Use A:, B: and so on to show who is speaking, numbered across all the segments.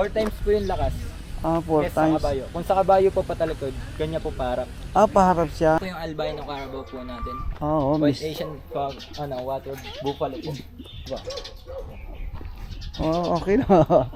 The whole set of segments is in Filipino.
A: Four times po yung lakas.
B: Ah, four
A: Yes, sa
B: times.
A: kabayo. Kung sa kabayo po patalikod, ganyan po parap.
B: Ah, paharap siya.
A: Ito yung albino carabao po natin.
B: Oo,
A: West
B: miss.
A: Asian fog, ano, water buffalo po. Diba?
B: Oh, okay na.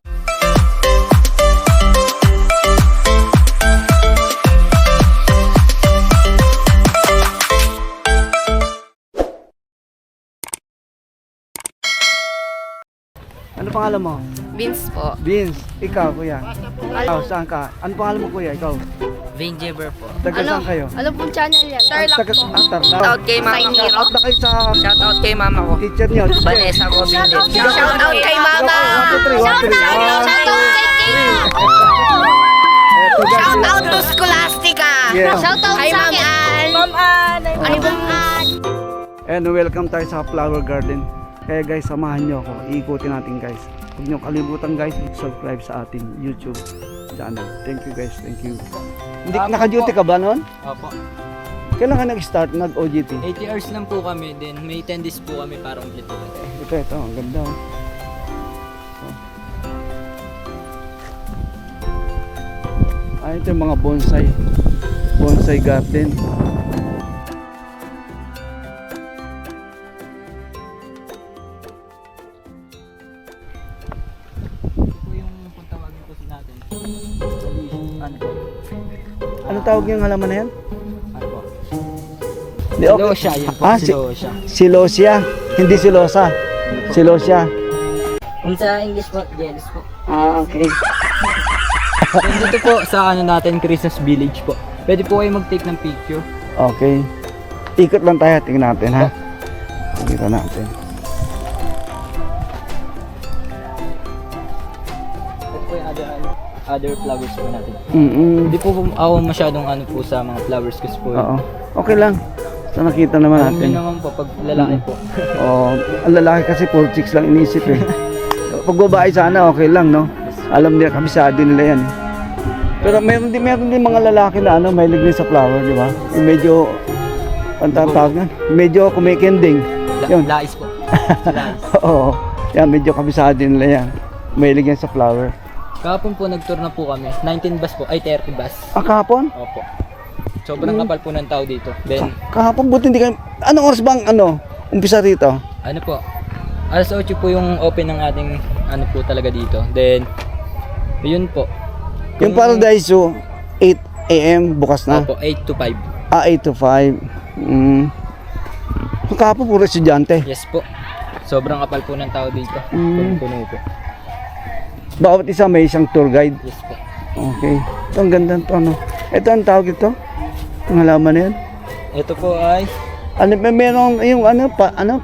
B: Ano pangalan mo?
C: Vince po.
B: Vince. Ikaw, kuya. Ikaw, saan ka? Ano pangalan mo, kuya? Ikaw.
A: Vin Jabber po.
B: Taga saan kayo?
C: Ano pong channel yan?
B: Taga
C: po.
B: ah, Tarlac.
D: Shout kay mama ko.
B: Shout na kayo sa
D: Shout out kay mama ko.
B: teacher niyo. teacher.
D: Vanessa Robin din.
C: Shout out kay mama!
B: One, two, three, one, two, three.
C: Shout out!
B: One,
C: Shout out kay Kira!
B: Eto, guys,
D: Shout
B: sila-
D: out to Scholastica.
B: Yeah.
C: Shout out
D: Kay
C: sa
D: Ma'am
C: akin!
D: Ann.
C: Ma'am Ann! Ano Ma'am Ann?
B: And welcome tayo sa flower garden. Kaya guys, samahan nyo ako. Iikutin natin guys. Huwag nyo kalimutan guys, subscribe sa ating YouTube channel. Thank you guys, thank you. Hindi,
A: Tama
B: naka-duty
A: po.
B: ka ba noon?
A: Opo.
B: Kailan ka nag-start, nag-OGT?
A: 80 hours lang po kami, then may 10 days po kami para ulit.
B: Ito, ito, ang ganda. oh. Oh. Ah, ito yung mga bonsai. Bonsai garden. Tawag yung halaman na yan?
A: Ano po?
B: Di, okay.
A: Silosia, yun po.
B: Ah, si-
A: Silosia.
B: Silosia. Hindi silosa. Silosia.
D: Kung sa English po, jealous po.
B: Ah, okay.
A: Then dito po sa ano natin, Christmas Village po. Pwede po kayo mag-take ng picture.
B: Okay. Ikot lang tayo, tingnan natin ha. Tingnan natin.
A: Other, flowers po natin.
B: Mm
A: Hindi po ako masyadong ano po sa mga flowers kasi po.
B: Oo. Okay lang. Sa nakita naman
A: niyo
B: natin.
A: naman po, pag lalaki po.
B: Oo. ang lalaki kasi full chicks lang inisip eh. Pag babae sana okay lang no. Alam nila kabisado nila yan. Pero meron din meron din mga lalaki na ano, mahilig din sa flower, di ba? Yung medyo ang nga, medyo kumikinding.
A: La-
B: Yun.
A: lais po. lais.
B: Oo. Yan, medyo kabisado nila yan. Mahilig yan sa flower.
A: Kahapon po nag-tour na po kami. 19 bus po, ay 30 bus.
B: Ah, kahapon?
A: Opo. Sobrang kapal po ng tao dito. Then,
B: Kahapon buti hindi kayo... Anong oras bang ano? Umpisa rito?
A: ano po, alas 8 po yung open ng ating ano po talaga dito. Then, yun po.
B: Yung Paradise Zoo, 8 a.m. bukas na.
A: Opo, 8 to 5.
B: Ah, 8 to 5. Mm. Kahapon puro estudyante.
A: Yes po. Sobrang kapal po ng tao dito.
B: Mm.
A: Puno po.
B: Bawat isa may isang tour guide.
A: Yes po.
B: Okay. Ito ang ganda to ano. Ito ang tawag ito. Ang halaman na yan.
A: Ito po ay
B: Ano, may meron yung ano, pa, ano,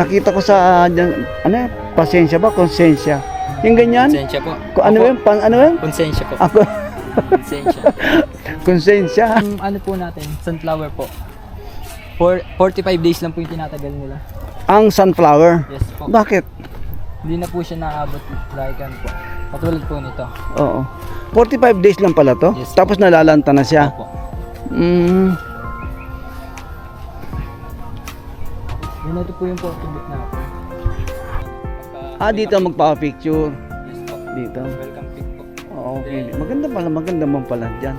B: nakita ko sa, dyan, ano, pasensya ba? Konsensya. Yung ganyan?
A: konsensya po.
B: Kung ano yun? Pang, ano yun?
A: Konsensya po.
B: Ako,
A: Konsensya.
B: konsensya.
A: Yung ano po natin, sunflower po. For 45 days lang po yung tinatagal nila.
B: Ang sunflower.
A: Yes po.
B: Bakit?
A: Hindi na po siya naabot ano po. Katulad po nito.
B: Oo. 45 days lang pala to.
A: Yes.
B: Tapos nalalanta na siya.
A: Opo.
B: Mm.
A: Yun ito po yung photo booth natin.
B: Ah, dito magpa-picture.
A: Yes po.
B: Dito.
A: Welcome pic po.
B: Oo, okay. Maganda pala, maganda man pala dyan.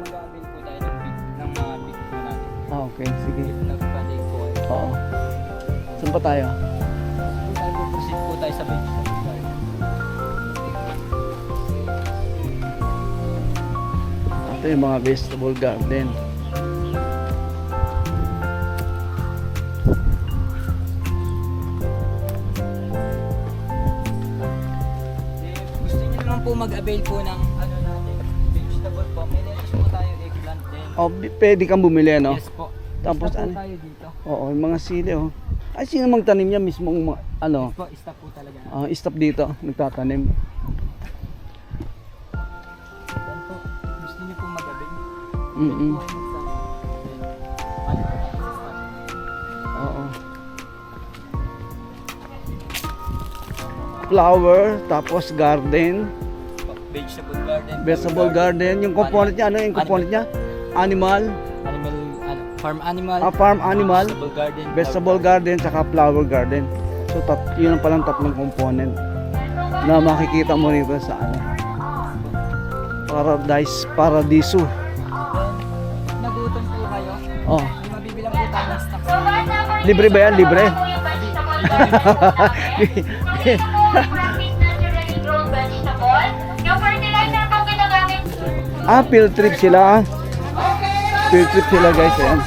A: Mag-avail po tayo ng pic, ng mga pic po natin.
B: Ah, okay. Sige.
A: If nagpa-take po.
B: Oo. Saan pa tayo?
A: Tayo sa beach.
B: Ito yung mga vegetable garden.
A: Po mag-avail po ng ano natin, vegetable po. May lettuce po tayo, eggplant din.
B: Oh, pwede kang bumili, no?
A: Yes po.
B: Tapos ano?
A: tayo dito.
B: Oo, yung mga sili, oh. Ay, sino magtanim niya mismo, ano,
A: Po, stop po talaga.
B: ah, stop dito, nagtatanim.
A: Po. Gusto niyo po mag-avail.
B: Mm-mm.
A: Pwede po kayo magsabi. Then, ano po natin sa stop.
B: Oo. Flower, tapos garden,
A: Vegetable garden.
B: vegetable garden. Yung component niya, ano yung component niya? Animal,
A: Animal, farm animal.
B: ah, farm animal,
A: Vegetable garden.
B: vegetable garden, saka flower garden. So, tat yun ang palang tatlong component. na makikita mo rito sa ano. Paradise, Paradiso.
A: Nagutom po kayo.
B: Oh,
A: mabibilang po tayo ng snacks.
B: libre ba yan? Libre? Ah, field trip sila. Field trip sila guys, ayan.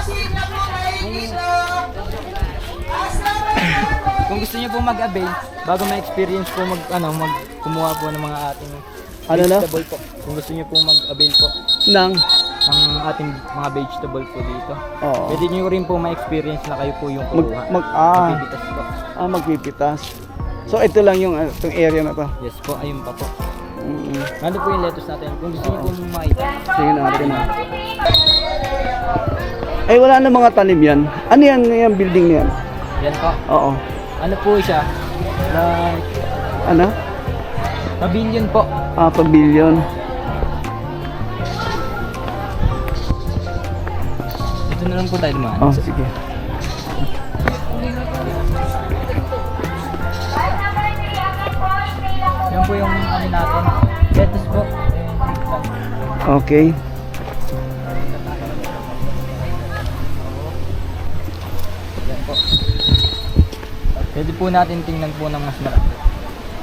A: Kung gusto niyo po mag-avail, bago ma-experience po mag ano, mag kumuha po ng mga ating
B: Ano na?
A: vegetable po. Kung gusto niyo po mag-avail po
B: Nang,
A: ng ating mga vegetable po dito.
B: oo.
A: Pwede niyo rin po ma-experience na kayo po yung
B: Mag,
A: kukuha.
B: mag, ah,
A: Magbibitas po.
B: ah, magpipitas. So, ito lang yung, uh, itong area na to.
A: Yes po, ayun pa po.
B: Mm,
A: Ano po yung lettuce natin? Kung gusto niyo po makita.
B: sige natin na. Eh, wala na mga tanim yan. Ano yan, yung building na yan?
A: Yan po.
B: Oo.
A: Ano po siya? Like,
B: Ano?
A: pavilion po.
B: Ah, pavilion.
A: Ito na lang po tayo dumaan.
B: Oh, sige.
A: Yan po yung ano natin. Lettuce po.
B: Okay.
A: Pwede po natin tingnan po ng mas malaki.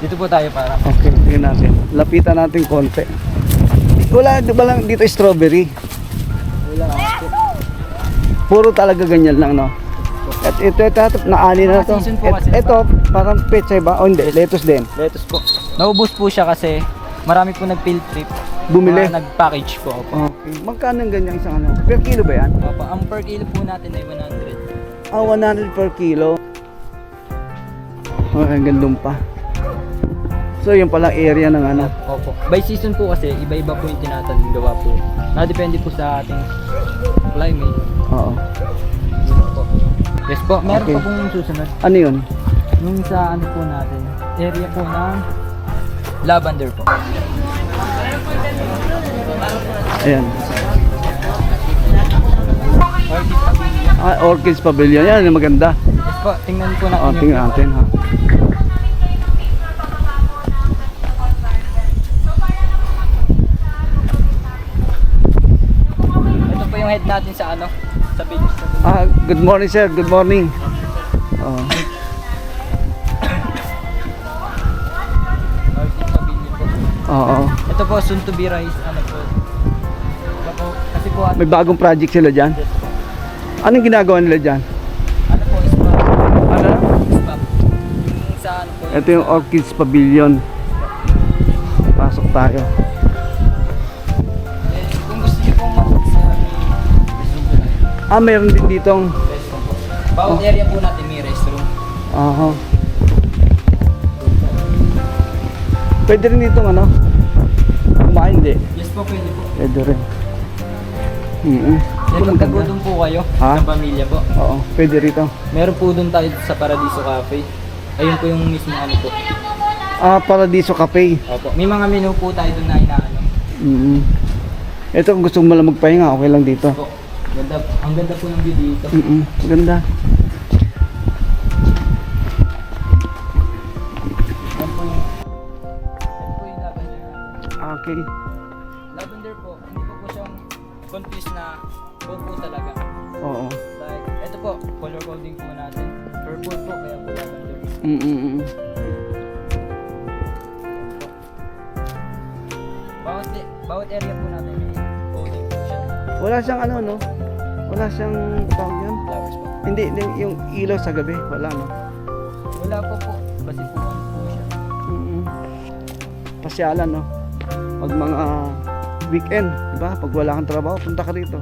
A: Dito po tayo para.
B: Okay, tingnan natin. Lapitan natin konti. Wala, di ba lang dito strawberry?
A: Wala.
B: Puro talaga ganyan lang, no? At ito, ito, ito, naani na to.
A: Kasi.
B: ito, parang pechay ba? O hindi, lettuce din.
A: Lettuce po. Naubos po siya kasi marami po nag-field trip.
B: Bumili?
A: Mga nag-package po. Opo.
B: Okay. Magkano ganyan isang ano? Per kilo ba yan?
A: Opo. Ang per kilo po natin ay 100.
B: Ah, 100 per kilo. Oh, ang gandong pa. So, yung palang area ng ano.
A: Opo. By season po kasi, iba-iba po yung tinatanim gawa po. Nadepende po sa ating climate.
B: Oo.
A: Yun po. Yes po. Meron
B: Okay.
A: pa pong susunod.
B: Ano yun?
A: Yung sa ano po natin, area po ng lavender po.
B: Ayan. Ah, Orchids Pavilion. Yan, yung maganda.
A: Po, tingnan po natin yung
B: tingnan natin ha.
A: Ito po yung head natin sa ano, sa beach. Sa beach.
B: Ah, good morning sir, good morning. Oh. Oo.
A: Ito po, soon to be rise, ano po. Ito po, kasi po,
B: May bagong project sila dyan. Anong ginagawa nila dyan? Ito yung Orchids Pavilion. Pasok tayo.
A: kung gusto niyo pong mag sa restroom
B: Ah, mayroon din ditong...
A: Bawat area po natin may restroom.
B: Aha. Pwede rin ditong ano? Kumain, hindi.
A: Yes po, pwede po.
B: Pwede rin. Mm
A: Eh, kung tagutom po kayo,
B: Ha?
A: sa pamilya po.
B: Oo, pwede rito.
A: Meron po doon tayo sa Paradiso Cafe. Ayun po yung mismo ano po.
B: Ah, Paradiso Cafe.
A: Opo. May mga menu po tayo doon na inaano.
B: Mm Ito kung gusto mo lang magpahinga, okay lang dito.
A: Po. Ganda, ang ganda po ng view dito.
B: Mm Ganda. Okay.
A: Lavender po, hindi po po siyang confused na gold po talaga.
B: Oo.
A: Like, ito po, color coding po natin. Purple po, kaya.
B: Mm -mm.
A: Bawat, bawat area po natin may po siya.
B: Wala siyang ano, no? Wala siyang tawag yan.
A: Flowers po.
B: Hindi, hindi, yung ilaw sa gabi. Wala, no?
A: Wala po po. Kasi po ano po siya.
B: Mm Pasyalan, no? Pag mga weekend, di ba? Pag wala kang trabaho, punta ka rito.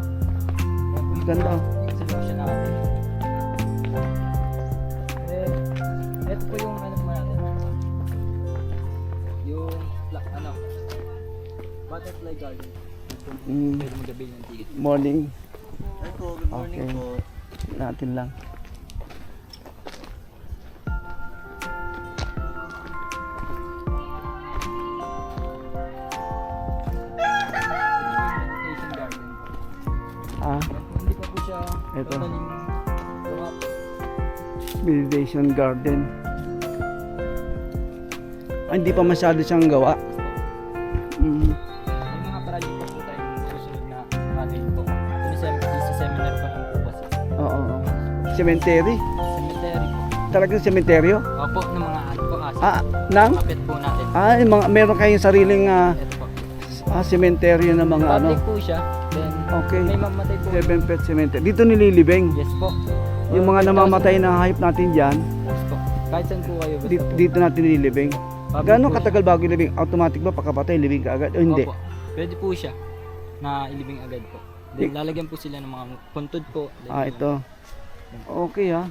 B: Ganda.
A: solution ano, butterfly garden.
B: Mm.
A: Pwede magabil ng ticket.
B: Morning.
A: good
B: morning po. Natin lang.
A: Meditation garden.
B: Ah,
A: po, Hindi pa po siya
B: Ito.
A: totaling
B: meditation garden. Ah, hindi pa masyado siyang gawa. Cemetery.
A: Cemetery po.
B: Talagang cemeteryo?
A: Opo, ng mga ano po kasi.
B: Ah, nang?
A: Kapit po natin.
B: Ah, mga, meron kayong sariling ah,
A: Ito po.
B: ah, cemeteryo na mga ano.
A: Public po siya. Then,
B: Okay.
A: may mamatay po.
B: Seven Pet Cemetery. Dito nililibing.
A: Yes po.
B: Yung mga namamatay na hype natin dyan,
A: Yes po. Kahit saan po kayo. basta
B: dito,
A: po.
B: dito natin nililibing.
A: Public
B: Gano'ng
A: po
B: katagal bago ilibing? Automatic ba pagkapatay, libing ka agad? O hindi?
A: Opo. Pwede po siya na ilibing agad po. Then lalagyan po sila ng mga puntod po. Then,
B: Ah, ito. Okay ha.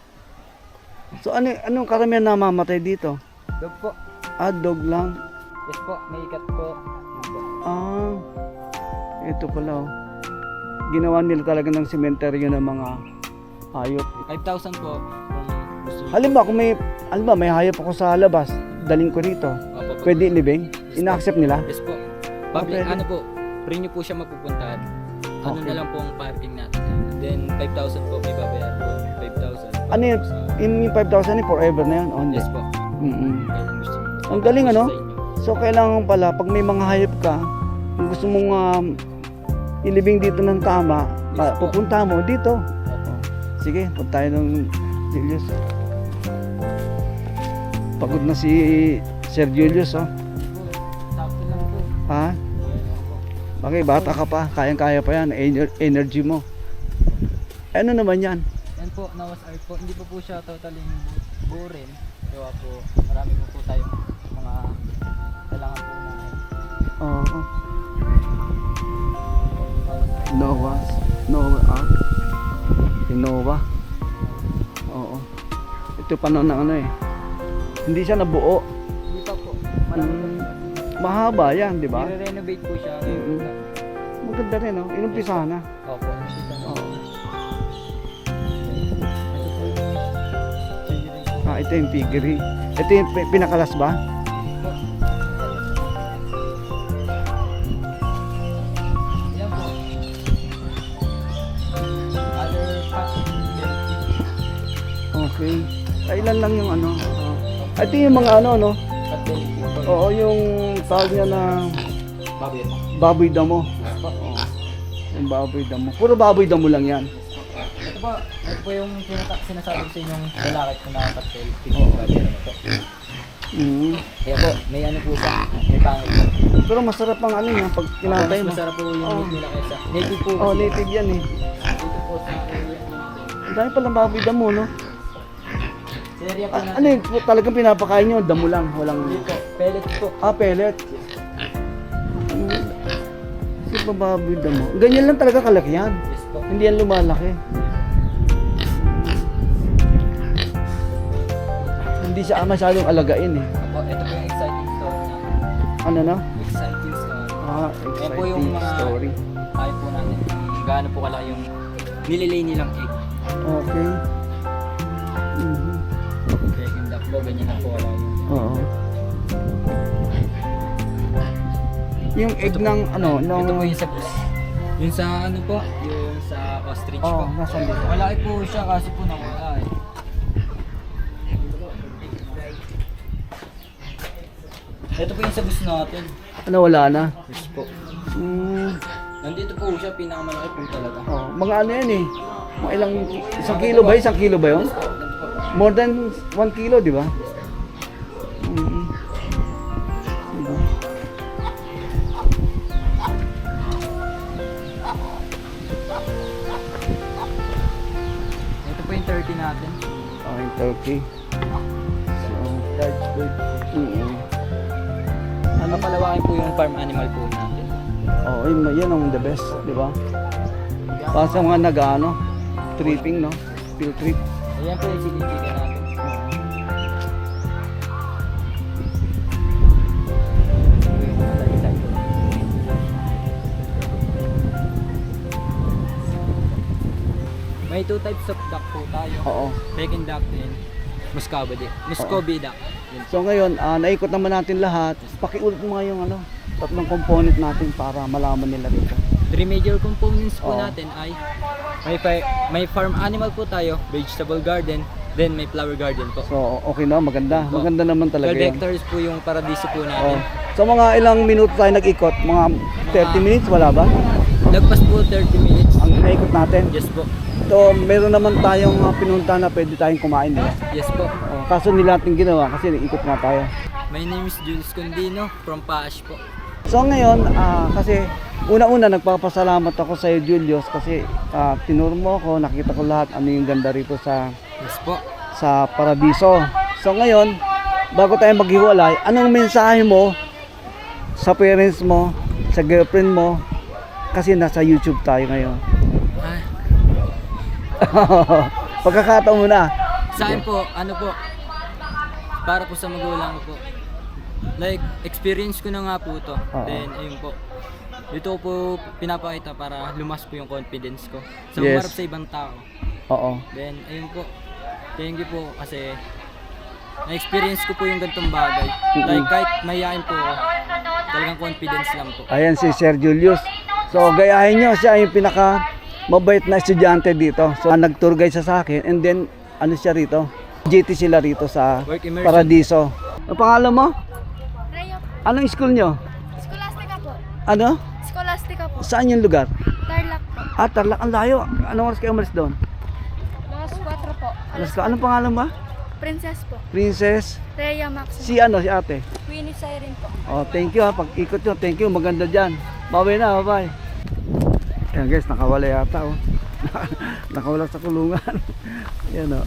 B: So ano anong karamihan namamatay dito?
A: Dog po.
B: Ah, dog lang.
A: Yes po. May ikat po.
B: Ah, ito pala oh. Ginawa nila talaga ng sementeryo ng mga hayop.
A: 5,000 po. Niyo.
B: Halimbawa kung may, halimbawa may hayop ako sa labas, daling ko rito.
A: Opo po.
B: Pwede ilibing? Ina-accept nila?
A: Yes po. Public,
B: pwede.
A: ano po, free nyo po siya mapupuntahan. Ano
B: Okay.
A: na lang po ang parking natin. Then 5,000 po, may babayaran po. 5,000.
B: Ano yun? Yung 5,000 ni forever na yun? O hindi?
A: Yes po. Nyo.
B: Ang galing, ano? So kailangan pala pag may mga hayop ka, kung gusto mong um, ilibing dito ng tama,
A: Yes
B: pupunta mo dito.
A: Opo.
B: Sige, punta tayo ng Julius. Pagod na si Sir Julius, oh. Ha? Bakit? Bata ka pa. Kayang-kaya pa yan. Ener- energy mo. Ano naman yan?
A: Yan po, Nawas Art po. Hindi po po siya totally buo rin. Gawa po, marami po po tayong mga kailangan po na
B: Oo. Nova. Nova Art. Innova. Oo. Ito pa noon ng ano eh. Hindi siya nabuo.
A: Hindi pa po. Marami po.
B: Mm, mahaba yan, di ba?
A: I-renovate po siya.
B: Mm-mm. Maganda rin, no? Inumpisa na.
A: Opo. Ito yung
B: piggery. Ito yung pi- pinakalas ba? Okay. Ay, ilan lang yung ano? Ah, ito yung mga ano, no? Oo, yung tawag niya na baboy damo.
A: Po.
B: Yung baboy damo. Puro baboy damo lang yan.
A: Ito ito po yung sinata- sinasabi ko sa inyong lalaki ko na cartel. Piggy babi ano po.
B: Mm.
A: Kaya po, may ano po siya. May pangit po.
B: Pero masarap ang ano niya pag kinatay
A: Mas
B: mo.
A: masarap po yung
B: Oh.
A: meat nila kaysa. Native po.
B: Oh, native yan eh.
A: Dito po sa po.
B: Ang dami palang baboy damo, no?
A: Sa area po
B: Ah,
A: natin.
B: ano yun? Talagang pinapakain nyo? Damo lang. Walang...
A: Dito, pellets po.
B: Ah, pellet. Mm. Kasi pa baboy damo. Ganyan lang talaga kalaki yan.
A: Yes po.
B: Hindi yan lumalaki. Hindi siya masyadong alagain eh.
A: Opo, ito po yung exciting story na.
B: Ano na?
A: Exciting story.
B: Ah,
A: Yan po
B: exciting
A: yung mga
B: story.
A: ayaw po natin kung gaano po kalaki yung nililay nilang egg.
B: Okay. Mhm.
A: Kaya yung duck po, ganyan na po kalaki
B: Oo. Yung egg ng ano, ng...
A: Ito po yung sa yung sa ano po, yung sa ostrich
B: Oo,
A: po.
B: nasaan dito?
A: Malaki po siya kasi po nawala eh. Ito po yung sa bus natin.
B: Ano, wala na?
A: Yes po.
B: Mm,
A: Nandito po siya, pinakamalaki po talaga.
B: oh, mga ano yan eh. Mga ilang, isang kilo ba? Isang kilo ba yun? More than one kilo, di ba? Mm. Diba?
A: Ito po yung 30 natin.
B: Okay, turkey. So,
A: Large bird. Palawakin po yung farm animal po natin.
B: Oh, yun, yan ang the best, di ba? Para sa mga nag-ano, tripping, no? Field trip.
A: Ayan po yung sinisika natin. May two types of duck po tayo.
B: Oo.
A: Peking duck din. Muscovy, Muscovy duck. Yun.
B: So ngayon, ah, naikot naman natin lahat. Pakiulit mo nga yung ano, tatlong component natin para malaman nila dito.
A: Three major components po
B: Oo.
A: natin ay may, fa- may farm animal po tayo, vegetable garden, Then may flower garden po.
B: So, okay na, maganda. Maganda naman talaga
A: 12
B: yan.
A: hectares po yung paradiso po
B: Oh.
A: natin.
B: So, mga ilang minuto tayo nag-ikot? Mga 30 minutes, wala ba?
A: Lagpas po 30 minutes.
B: Ang naikot natin.
A: Yes po.
B: So, meron naman tayong uh, pinunta na pwede tayong kumain. Diba?
A: Yes po.
B: Kaso nila natin ginawa kasi nag-ikot nga tayo.
A: My name is Jules Condino from Paash po.
B: So ngayon, ah, kasi una-una nagpapasalamat ako sa iyo Julius kasi ah, tinuro mo ako, nakita ko lahat ano yung ganda rito sa
A: Yes po.
B: sa Paradiso. So ngayon, bago tayo maghiwalay, anong mensahe mo sa parents mo, sa girlfriend mo? Kasi nasa YouTube tayo ngayon.
A: Ah,
B: Pagkakataon mo na.
A: sa akin po, ano po, para po sa magulang ko po. Like, experience ko na nga po to.
B: Oo.
A: Then, ayun po. Dito ko po pinapakita para lumas po yung confidence ko. Sa
B: Yes.
A: umarap sa ibang tao.
B: Oo.
A: Then, ayun po. Thank you po kasi na-experience ko po yung ganitong bagay. Like, kahit mayayain po ako, talagang confidence lang po.
B: Ayan si Sir Julius. So gayahin nyo, siya yung pinaka mabait na estudyante dito. So nag-tour guide siya sa akin and then ano siya rito? GT sila rito sa. Paradiso. Ang pangalan mo?
C: Rhea,
B: Anong school nyo?
C: Scholastica po.
B: Ano?
C: Scholastica po.
B: Saan yung lugar?
C: Tarlac po.
B: Ah, Tarlac. Ang layo. Anong oras kayo umalis doon?
C: Alas 4 po.
B: Alas ka. Anong pangalan ba?
C: Princess po.
B: Princess.
C: Rhea Maximo.
B: Si ano, si ate.
C: Winnie Siren po.
B: Oh, thank you ha. Pag-ikot nyo, thank you. Maganda dyan. Bye na, bye-bye. Ayan guys, nakawala yata oh. nakawala sa kulungan. Yan oh.